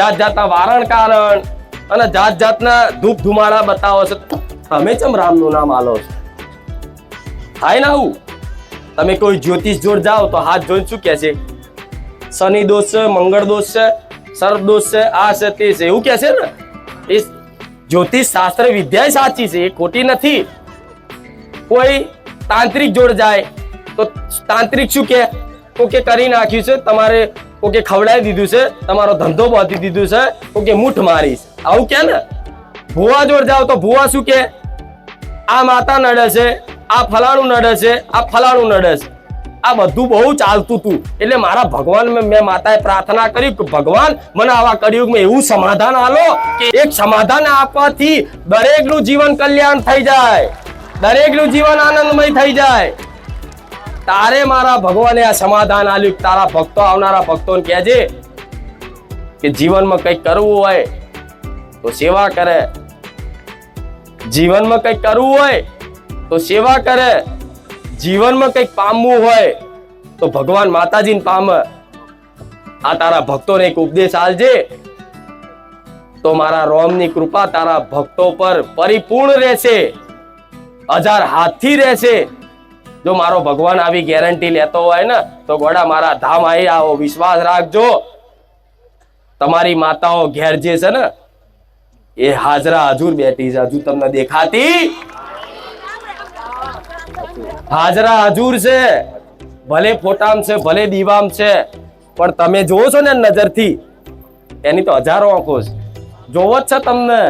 જાત જાતના વારણ કારણ અને જાત જાતના ધૂપ ધુમાડા બતાવો છો. તમે ચમ રામનું નામ આલો છો? થાય ને આવું તમે કોઈ જ્યોતિષ જોડ જાઓ તો હાથ જોઈને શું કહે છે? શનિ દોષ છે મંગળ દોષ છે સર્પ દોષ છે આ છે તે છે. એવું કહે છે ને? એ જ્યોતિષ શાસ્ત્ર વિદ્યા સાચી છે, એ ખોટી નથી. કોઈ તાંત્રિક જોડ જાય તો તાંત્રિક શું કે કોકે કરી નાખ્યું છે, તમારે કોકે ખવડાવી દીધું છે, તમારો ધંધો બાંધી દીધું છે ઓકે મૂઠ મારીશ આવું કે ને? ભુવા જોડ જાઓ તો ભુવા શું કે? આ માતા નડે છે, આ ફલાણું નડે છે, આ ફલાણું નડે છે. આ બધું બહુ ચાલતું હતું. એટલે મારા ભગવાન મેં મેં માતાએ પ્રાર્થના કરી કે ભગવાન, મને આવા કળિયુગમાં એવું સમાધાન આલો કે એક સમાધાન આપવાથી દરેકનું જીવન કલ્યાણ થઈ જાય. દરેકનું જીવન આનંદમય થઈ જાય. તારે મારા ભગવાને આ સમાધાન આપ્યું તારા ભક્તો આવનારા ભક્તોને કહેજે કે જીવનમાં કંઈક કરવું હોય તો સેવા કરે. જીવનમાં કંઈક કરવું હોય તો સેવા કરે. જીવનમાં કંઈક પામવું હોય તો ભગવાન માતાજીને પામે. આ તારા ભક્તોને એક ઉપદેશ આલજે તો મારા રોમની કૃપા તારા ભક્તો પર પરિપૂર્ણ રહેશે. હજાર હાથથી રહેશે. જો મારો ભગવાન આવી ગેરંટી લેતો હોય ને, તો ગોડા મારા ધામ આવી આવો, વિશ્વાસ રાખજો. તમારી માતાઓ ઘેર જે છે ને, એ હાજરા હજુર બેઠી છે. હજુ તમને દેખાતી હાજરા હજુર છે. ભલે ફોટામ છે, ભલે દીવામ છે, પણ તમે જોવો છો ને નજરથી, એની તો હજારો આંખો છે. જોવો જ છે તમને.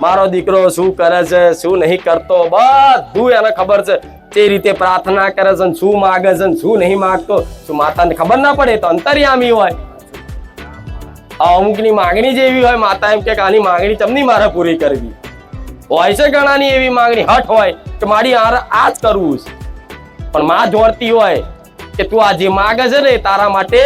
મારો દીકરો શું કરે છે, શું નહીં કરતો, બધું એને ખબર છે. તે રીતે પ્રાર્થના કરે છે શું માગે છે શું નહીં માગતો, શું માતાને ખબર ના પડે તો અંતર્યામી હોય. અમુકની માંગણી જેવી હોય, માતા એમ કે આની માંગણી તમને મારે પૂરી કરવી. હોય છે ઘણાની એવી માંગણી હટ હોય કે મારી આ જ કરવું છે. પણ માં જોડતી હોય કે તું આ જે માગે છે ને તારા માટે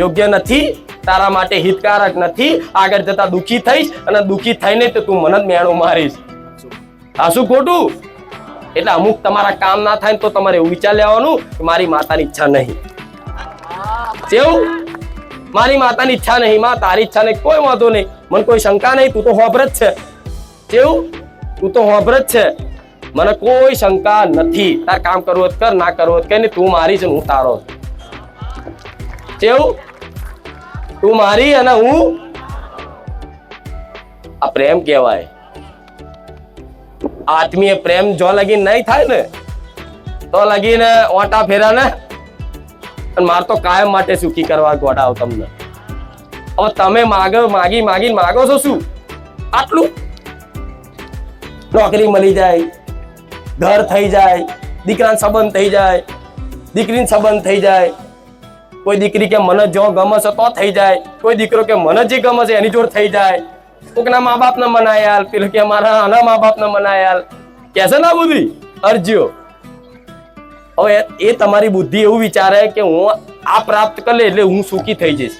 યોગ્ય નથી, તારા માટે હિતકારક નથી, આગળ જતા દુખી થઈશ અને દુખી થઈને તો તું મને જ મેણું મારીશ. આ શું ખોટું? એટલે અમુક તમારા કામ ના થાય તો તમારે એવું વિચાર લેવાનું કે મારી માતાની ઈચ્છા નહીં. કેવું મારી માતાની ઈચ્છા નહીં, માં, તારી ઈચ્છા નહીં, કોઈ વાંધો નહીં. મને કોઈ શંકા નહીં, તું તો હોભર જ છે. કેવું તું તો હોભર જ છે. મને કોઈ શંકા નથી. તાર કામ કરવું કર, ના કરવું કે તો મારી છે હું તારો. કેવું તું મારી અને હું આ પ્રેમ કહેવાય. આત્મીય પ્રેમ જો લગીન નહીં થાય ને, તો લગીને ઓટા ફેરા ને માર તો કાયમ માટે સુખી કરવા ગોડાવ તમને. હવે તમે માગો, માગી, માગીને માગો છો શું? આટલું? નોકરી મળી જાય, ઘર થઈ જાય, દીકરાને સંબંધ થઈ જાય, દીકરીને સંબંધ થઈ જાય. કોઈ દીકરી કે મને જો ગમે છે તો થઈ જાય, કોઈ દીકરો કે મને જે ગમે છે એની જોડ થઈ જાય. કોકના મા બાપને મનાયાલ, પેલો કે મારા આના મા બાપને મનાયાલ. કેસે ના બુદ્ધિ અરજીઓ. હવે એ તમારી બુદ્ધિ એવું વિચારે કે હું આ પ્રાપ્ત કરે એટલે હું સુખી થઈ જઈશ.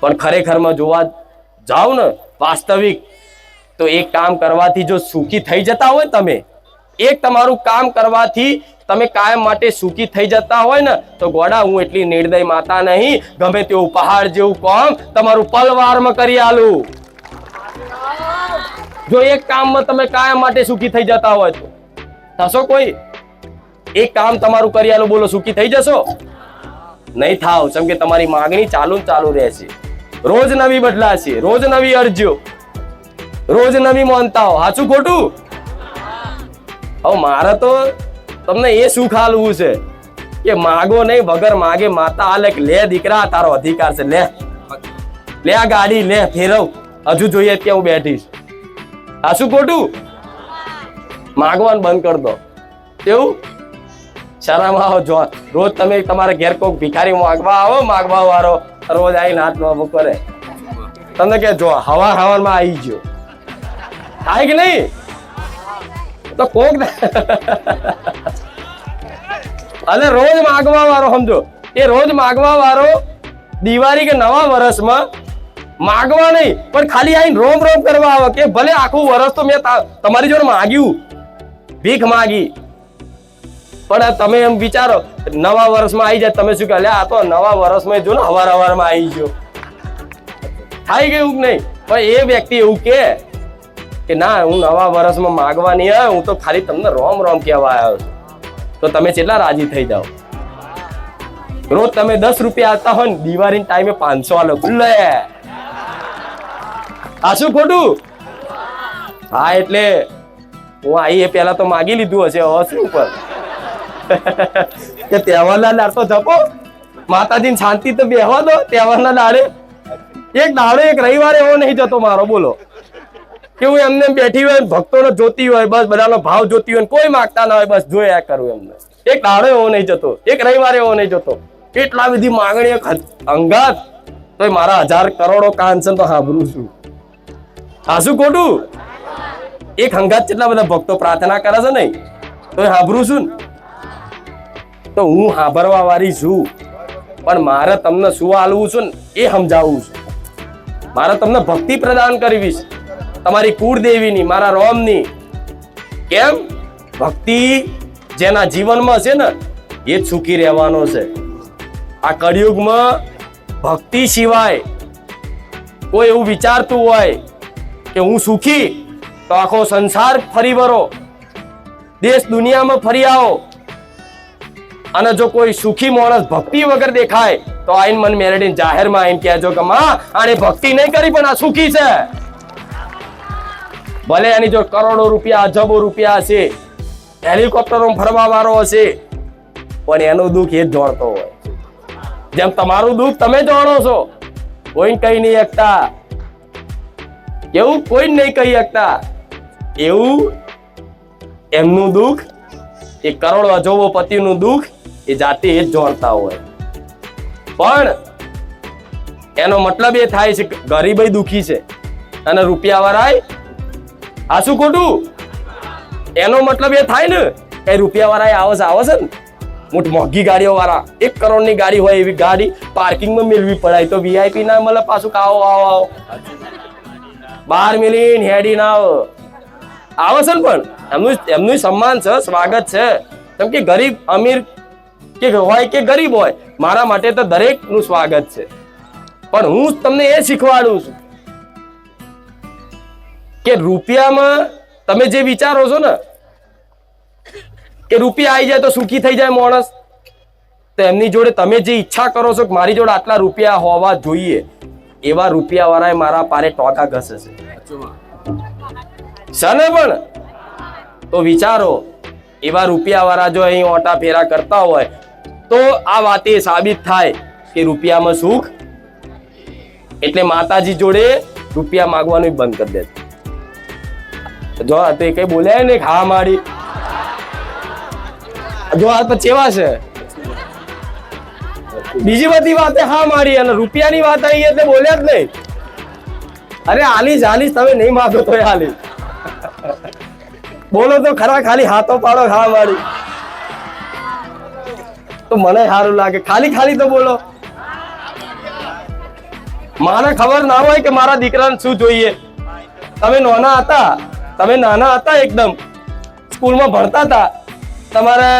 પણ ખરેખરમાં જોવા જાઓ ને, વાસ્તવિક, તો એક કામ કરવાથી જો સુખી થઈ જતા હોય તમે, એક તમારું કામ કરવાથી તમે કાયમ માટે સુખી થઈ જતા હોય ને, તો ગોડા, હું એટલી નિર્દય માતા નહીં. ગમે તેવું પહાડ જેવું કોમ તમારું પલવારમાં કરી આલું. જો એક કામમાં તમે કાયમ માટે સુખી થઈ જતા હોય તો? થશો કોઈ? એક કામ તમારું કરી બોલો, સુખી થઈ જશો? નહીં થાવ કેમ કે તમારી માંગણી ચાલુ ચાલુ રહેશે. રોજ નવી બદલાશે, રોજ નવી અરજીઓ. રોજ નવી માનતાઓ. સાચું ખોટું? હવે મારે તો તમને એ સુખ હાલવું છે કે માગો નહીં, વગર માગે માતા હાલે લે દીકરા, તારો અધિકાર છે, લે. લે ગાડી, લે, ફેરવ. હજુ જોઈએ કે હું બેઠીશ. આ શું ખોટું માગવાનું બંધ કર દો. એવું? શરમ આવો, જો. રોજ તમે તમારા ઘેર કોક ભિખારી માગવા આવો, માગવા વાળો, રોજ આવીને હાથ બાબુ કરે. તમને કે, જો હવા હવામાં આવી ગયો. થાય કે નહીં? તો કોક અને રોજ માગવા વાળો, સમજો. એ રોજ માગવા વાળો દિવાળી કે નવા વર્ષમાં માગવા નહીં, પણ ખાલી આવીને રોમ રોમ કરવા આવે કે ભલે આખું વર્ષ તો મેં તમારી જોડે માગ્યું. ભીખ માગી. પણ તમે એમ વિચારો, નવા વર્ષમાં આવી જાય, તમે શું કહે આ તો નવા વર્ષમાં જો ને હવાર હવારમાં આવી ગયો. થાય ગયું કે નહીં? પણ એ વ્યક્તિ એવું કે કે ના, હું નવા વર્ષમાં માગવા નહીં આવ્યો, હું તો ખાલી તમને રોમ રોમ કહેવા આવ્યો છું. તો તમે કેટલા રાજી થઈ જાઓ? રોજ તમે દસ રૂપિયા આવતા હોય ને દિવાળી ટાઈમે પાંચસો આલો, લે. આ શું ખોટું? હા, એટલે હું આઈ એ પેલા તો માગી લીધું હશે, હવે શું પણ કે તહેવારના દાડ તો જપો. માતાજી શાંતિ તો બેહવા દો, તહેવારના દાડે. એક દાડો, એક રવિવારે એવો નહીં જતો મારો, બોલો. કે હું એમને એમ બેઠી હોય, ભક્તોને જોતી હોય, બસ બધાનો ભાવ જોતી હોય, કોઈ માગતા ના હોય, બસ જોયા કરું એમને. એક દાડો એવો નહીં જતો, એક રવિવારે એવો નહીં જતો. એટલા બધી માગણી અંગાત. તો મારા હજાર કરોડો કાન છે તો સાંભળું છું. હા શું ખોટું એક હંગાત કેટલા બધા ભક્તો પ્રાર્થના કરે છે નહીં તો સાંભળું છું ને. તો હું સાંભળવા વાળી છું, પણ મારે તમને શું હાલવું છું ને એ સમજાવવું છું. મારે તમને ભક્તિ પ્રદાન કરવી છે. તમારી કુળદેવીની, મારા રોમની. કેમ? ભક્તિ જેના જીવનમાં છે ને, એ જ સુખી રહેવાનો છે. આ કળિયુગમાં ભક્તિ સિવાય કોઈ એવું વિચારતું હોય કે હું સુખી, તો આખો સંસાર ફરી વરો દેશ દુનિયામાં ફરી આવો. અને જો કોઈ સુખી માણસ ભક્તિ વગર દેખાય, તો આઈન મન મેળવીને જાહેરમાં આઈન કહેજો કે, માં આને ભક્તિ નહીં કરી, પણ આ સુખી છે. ભલે એની જો કરોડો રૂપિયા, અજબો રૂપિયા હશે હેલિકોપ્ટરો ફરવા વાળો હશે, પણ એનું દુઃખ એ જ જોડતો હોય. જેમ તમારું દુઃખ તમે જાણો છો કોઈ કઈ નહીં શકતા એવું કોઈ નહીં કહી શકતા. એવું એમનું દુઃખ, એ કરોડો અજોબો પતિનું દુઃખ, એ જાતે એ જોડતા હોય. પણ એનો મતલબ એ થાય છે કે ગરીબ દુખી છે અને રૂપિયા વાળાય આ શું ખોટું? એનો મતલબ એ થાય ને કે રૂપિયા વાળા આવે છે આવે ને. મોટી મોંઘી ગાડીઓ વાળા એક કરોડની ગાડી હોય એવી ગાડી પાર્કિંગમાં મેળવી પડાય તો વીઆઈપી ના મળે પાછું આવો આવો આવો. બાર મિલીન હેડી ના આવો આવે ને પણ. એમનું એમનું સન્માન છે, સ્વાગત છે. કેમ કે ગરીબ અમીર કે હોય કે ગરીબ હોય, મારા માટે તો દરેકનું સ્વાગત છે. પણ હું તમને એ શીખવાડું છું કે રૂપિયામાં તમે જે વિચારો છો ને, કે રૂપિયા આવી જાય તો સુખી થઈ જાય માણસ. તો એમની જોડે તમે જે ઈચ્છા કરો છો કે મારી જોડે આટલા રૂપિયા હોવા જોઈએ. એવા રૂપિયા વાળાએ મારા પારે ટોકા ઘસે છે. સને પણ? તો વિચારો, એવા રૂપિયા વાળા જો અહીં ઓટા ફેરા કરતા હોય, તો આ વાત એ સાબિત થાય કે રૂપિયામાં સુખ? એટલે માતાજી જોડે રૂપિયા માગવાનું બંધ કરી દે. જો આ તો એ કઈ બોલ્યા ને હા મારી જો આ તો એવા છે? બીજી બધી વાતે હા મારી અને રૂપિયાની વાત આવી એટલે બોલ્યા જ નહીં. અરે આલીશ આલીશ, તમે નહીં માગો તો આલી બોલો તો ખરા, ખાલી હાથો પાડો, હા મારી. તો મને સારું લાગે. ખાલી ખાલી તો બોલો. મને ખબર ના હોય કે મારા દીકરાને શું જોઈએ. તમે નાના હતા, તમે નાના હતા એકદમ. સ્કૂલમાં ભણતા હતા. તમારે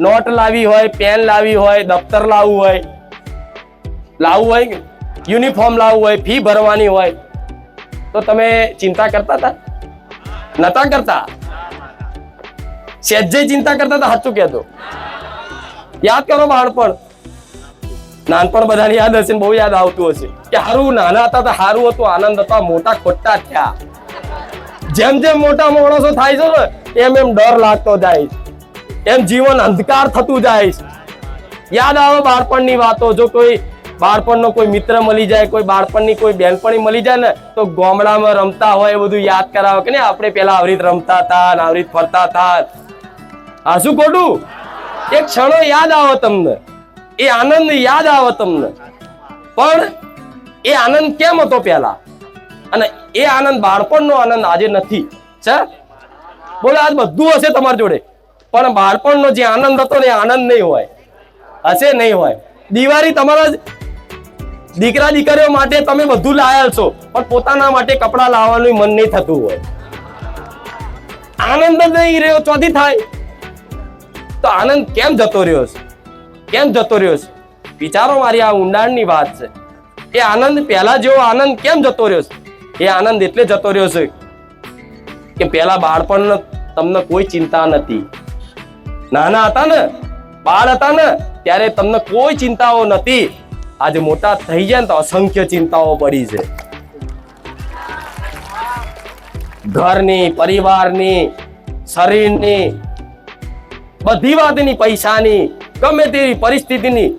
નોટ લાવી હોય, પેન લાવી હોય, દફતર લાવવું હોય લાવવું હોય, યુનિફોર્મ લાવવું હોય, ફી ભરવાની હોય, તો તમે ચિંતા કરતા હતા? નતા કરતા? સહેજે ચિંતા કરતા હતા, સાચું કહેતો. યાદ કરો બાળપણ. નાનપણ બધાને યાદ હશે બહુ યાદ આવતું હશે. કે હારું, નાના હતા તો હારું હતું, આનંદ હતા, મોટા ખોટા થયા. જેમ જેમ મોટા માણસો થાય છે ને, એમ એમ ડર લાગતો જાય એમ જીવન અંધકાર થતું જાય છે. યાદ આવે બાળપણની વાતો, જો કોઈ બાળપણનો કોઈ મિત્ર મળી જાય, કોઈ બાળપણની કોઈ બેનપણી મળી જાય ને, તો ગામડામાં રમતા હોય એ બધું યાદ કરાવે કે ને આપણે પેલા આવી રીત રમતા હતા ને આવી રીત ફરતા હતા. આ શું ખોટું? એક ક્ષણો યાદ આવે તમને. એ આનંદ યાદ આવે તમને. પણ એ આનંદ કેમ હતો પેલા અને એ આનંદ બાળપણનો આનંદ આજે નથી. છે બોલો, આજ બધું હશે તમારી જોડે. પણ બાળપણનો જે આનંદ હતો ને આનંદ નહીં હોય. હશે નહીં હોય. દિવાળી તમારા દીકરા દીકરીઓ માટે તમે બધું લાયા છો, પણ પોતાના માટે કપડાં લાવવાનું મન નહીં થતું હોય. આનંદ જ નહીં રહ્યો, ચોથી થાય. તો આનંદ કેમ જતો રહ્યો છે? કેમ જતો રહ્યો છે? વિચારો મારી આ ઊંડાણની વાત છે. એ આનંદ પહેલા જેવો આનંદ કેમ જતો રહ્યો છે? એ આનંદ એટલે જતો રહ્યો છે કે પહેલા બાળપણ તમને કોઈ ચિંતા નથી. નાના હતા ને, બાળ હતા ને, ત્યારે તમને કોઈ ચિંતાઓ નથી આજે મોટા થઈ જાય ને તો અસંખ્ય ચિંતાઓ પડી છે. ઘરની, પરિવારની, શરીરની, બધી વાતની, પૈસાની, ગમે તેવી પરિસ્થિતિની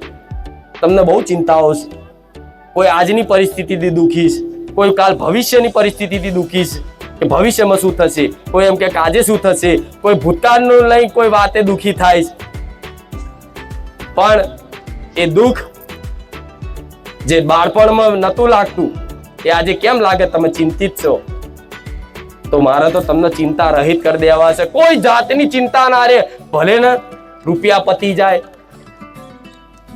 તમને બહુ ચિંતાઓ છે. કોઈ આજની પરિસ્થિતિથી દુખી કોઈ કાલ ભવિષ્યની પરિસ્થિતિથી દુખી ભવિષ્યમાં શું થશે? કોઈ એમ કે આજે શું થશે? કોઈ ભૂતકાળનું લઈ કોઈ વાતે દુઃખી થાય પણ એ દુઃખ જે બાળપણમાં નહોતું લાગતું, એ આજે કેમ લાગે? તમે ચિંતિત છો? તો મારે તો તમને ચિંતા રહિત કરી દેવા છે. કોઈ જાતની ચિંતા ના રે ભલે ને રૂપિયા પતી જાય,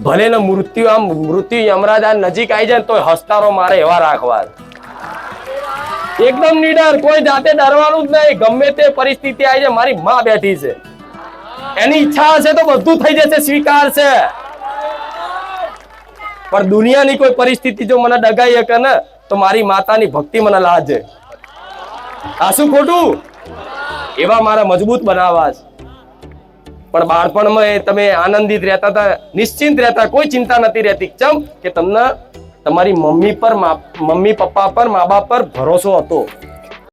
ભલે ને મૃત્યુ આમ મૃત્યુ યમરાજા નજીક આવી જાય તો હસ્તારો મારે એવા રાખવા. એકદમ નીડર, કોઈ જાતે ડરવાનું જ નહીં. ગમે તે પરિસ્થિતિ આવી જાય, મારી માં બેઠી છે. એની ઈચ્છા હશે તો બધું થઈ જશે, સ્વીકાર છે. પણ દુનિયાની કોઈ પરિસ્થિતિ જો મને ડગાઈ શકે ને, તો મારી માતાની ભક્તિ મને લાજે. આ શું ખોટું? એવા મારા મજબૂત બનાવવા છે. પણ બાળપણમાં એ તમે આનંદિત રહેતા હતા, નિશ્ચિંત રહેતા, કોઈ ચિંતા નથી રહેતી. ચમ કે તમને તમારી મમ્મી પર મમ્મી પપ્પા પર મા બાપ પર ભરોસો હતો.